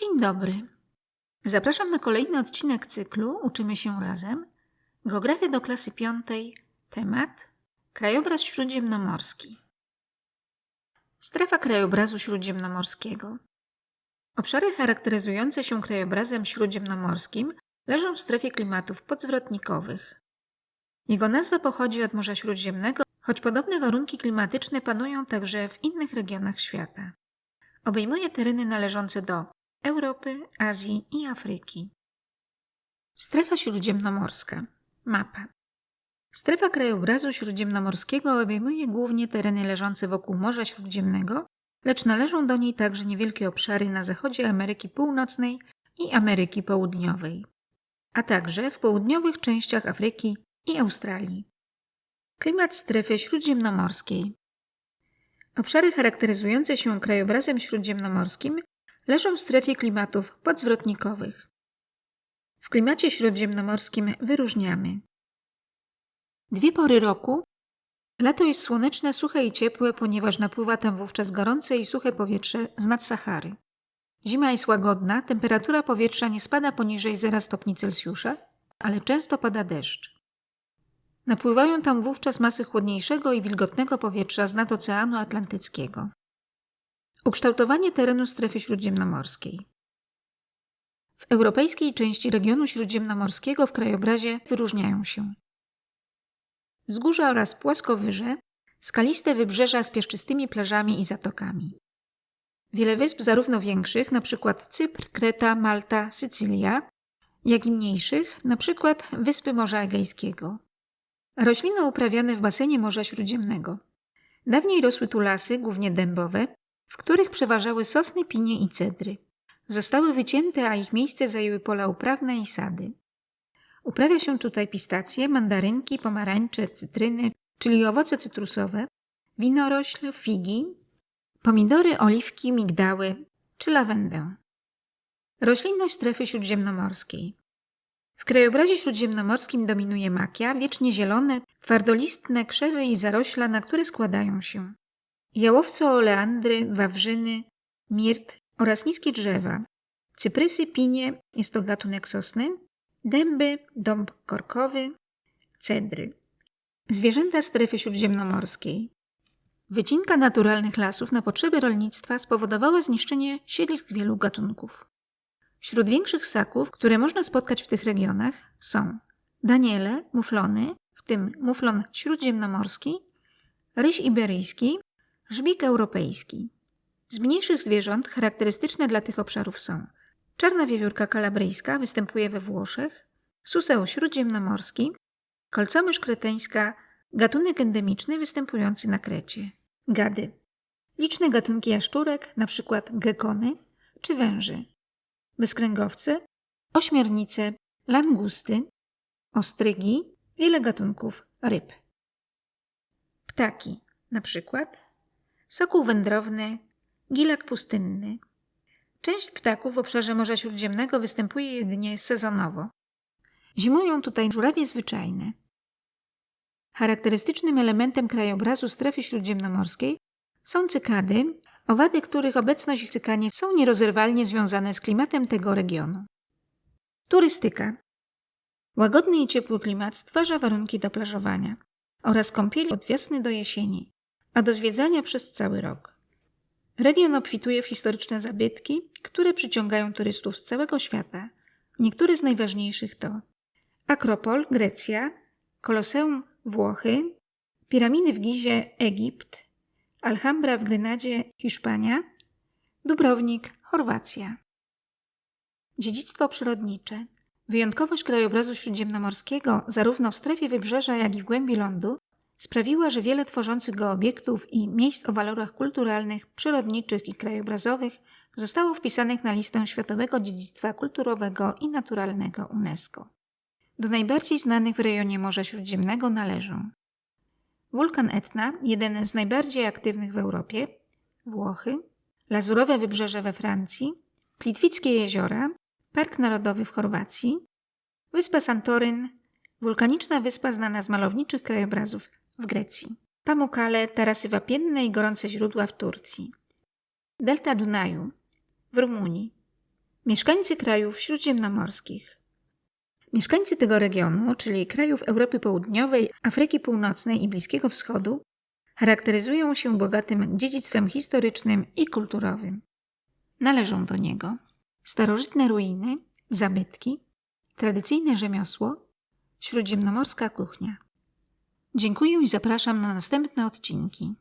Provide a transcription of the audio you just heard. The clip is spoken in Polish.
Dzień dobry. Zapraszam na kolejny odcinek cyklu Uczymy się razem. Geografia do klasy piątej. Temat Krajobraz śródziemnomorski. Strefa krajobrazu śródziemnomorskiego. Obszary charakteryzujące się krajobrazem śródziemnomorskim leżą w strefie klimatów podzwrotnikowych. Jego nazwa pochodzi od Morza Śródziemnego, choć podobne warunki klimatyczne panują także w innych regionach świata. Obejmuje tereny należące do Europy, Azji i Afryki. Strefa śródziemnomorska. Mapa. Strefa krajobrazu śródziemnomorskiego obejmuje głównie tereny leżące wokół Morza Śródziemnego, lecz należą do niej także niewielkie obszary na zachodzie Ameryki Północnej i Ameryki Południowej, a także w południowych częściach Afryki i Australii. Klimat strefy śródziemnomorskiej. Obszary charakteryzujące się krajobrazem śródziemnomorskim leżą w strefie klimatów podzwrotnikowych. W klimacie śródziemnomorskim wyróżniamy dwie pory roku. Lato jest słoneczne, suche i ciepłe, ponieważ napływa tam wówczas gorące i suche powietrze z nad Sahary. Zima jest łagodna, temperatura powietrza nie spada poniżej 0 stopni Celsjusza, ale często pada deszcz. Napływają tam wówczas masy chłodniejszego i wilgotnego powietrza z nad Oceanu Atlantyckiego. Ukształtowanie terenu strefy śródziemnomorskiej. W europejskiej części regionu śródziemnomorskiego w krajobrazie wyróżniają się wzgórza oraz płaskowyże, skaliste wybrzeża z pieszczystymi plażami i zatokami. Wiele wysp zarówno większych, np. Cypr, Kreta, Malta, Sycylia, jak i mniejszych, np. wyspy Morza Egejskiego. Rośliny uprawiane w basenie Morza Śródziemnego. Dawniej rosły tu lasy, głównie dębowe, w których przeważały sosny, pinie i cedry. Zostały wycięte, a ich miejsce zajęły pola uprawne i sady. Uprawia się tutaj pistacje, mandarynki, pomarańcze, cytryny, czyli owoce cytrusowe, winorośl, figi, pomidory, oliwki, migdały czy lawendę. Roślinność strefy śródziemnomorskiej. W krajobrazie śródziemnomorskim dominuje makia, wiecznie zielone, twardolistne krzewy i zarośla, na które składają się jałowce, oleandry, wawrzyny, mirt oraz niskie drzewa, cyprysy, pinie, jest to gatunek sosny, dęby, dąb korkowy, cedry. Zwierzęta strefy śródziemnomorskiej. Wycinka naturalnych lasów na potrzeby rolnictwa spowodowała zniszczenie siedlisk wielu gatunków. Wśród większych ssaków, które można spotkać w tych regionach, są daniele, muflony, w tym muflon śródziemnomorski, ryś iberyjski, żbik europejski. Z mniejszych zwierząt charakterystyczne dla tych obszarów są czarna wiewiórka kalabryjska, występuje we Włoszech, suseł śródziemnomorski, kolcomysz kreteńska, gatunek endemiczny występujący na Krecie, gady. Liczne gatunki jaszczurek, np. gekony czy węży, bezkręgowce, ośmiornice, langusty, ostrygi, wiele gatunków ryb. Ptaki, np. sokół wędrowny, gilak pustynny. Część ptaków w obszarze Morza Śródziemnego występuje jedynie sezonowo. Zimują tutaj żurawie zwyczajne. Charakterystycznym elementem krajobrazu strefy śródziemnomorskiej są cykady, owady których obecność i cykanie są nierozerwalnie związane z klimatem tego regionu. Turystyka. Łagodny i ciepły klimat stwarza warunki do plażowania oraz kąpieli od wiosny do jesieni, a do zwiedzania przez cały rok. Region obfituje w historyczne zabytki, które przyciągają turystów z całego świata. Niektóre z najważniejszych to Akropol, Grecja, Koloseum, Włochy, piramidy w Gizie, Egipt, Alhambra w Grenadzie, Hiszpania, Dubrownik, Chorwacja. Dziedzictwo przyrodnicze. Wyjątkowość krajobrazu śródziemnomorskiego, zarówno w strefie wybrzeża, jak i w głębi lądu, sprawiła, że wiele tworzących go obiektów i miejsc o walorach kulturalnych, przyrodniczych i krajobrazowych zostało wpisanych na listę Światowego Dziedzictwa Kulturowego i Naturalnego UNESCO. Do najbardziej znanych w rejonie Morza Śródziemnego należą wulkan Etna, jeden z najbardziej aktywnych w Europie, Włochy, Lazurowe Wybrzeże we Francji, Plitwickie Jeziora, Park Narodowy w Chorwacji, wyspa Santoryn, wulkaniczna wyspa znana z malowniczych krajobrazów w Grecji, Pamukkale, tarasy wapienne i gorące źródła w Turcji, delta Dunaju w Rumunii, Mieszkańcy krajów śródziemnomorskich. Mieszkańcy tego regionu, czyli krajów Europy Południowej, Afryki Północnej i Bliskiego Wschodu, charakteryzują się bogatym dziedzictwem historycznym i kulturowym. Należą do niego starożytne ruiny, zabytki, tradycyjne rzemiosło, śródziemnomorska kuchnia. Dziękuję i zapraszam na następne odcinki.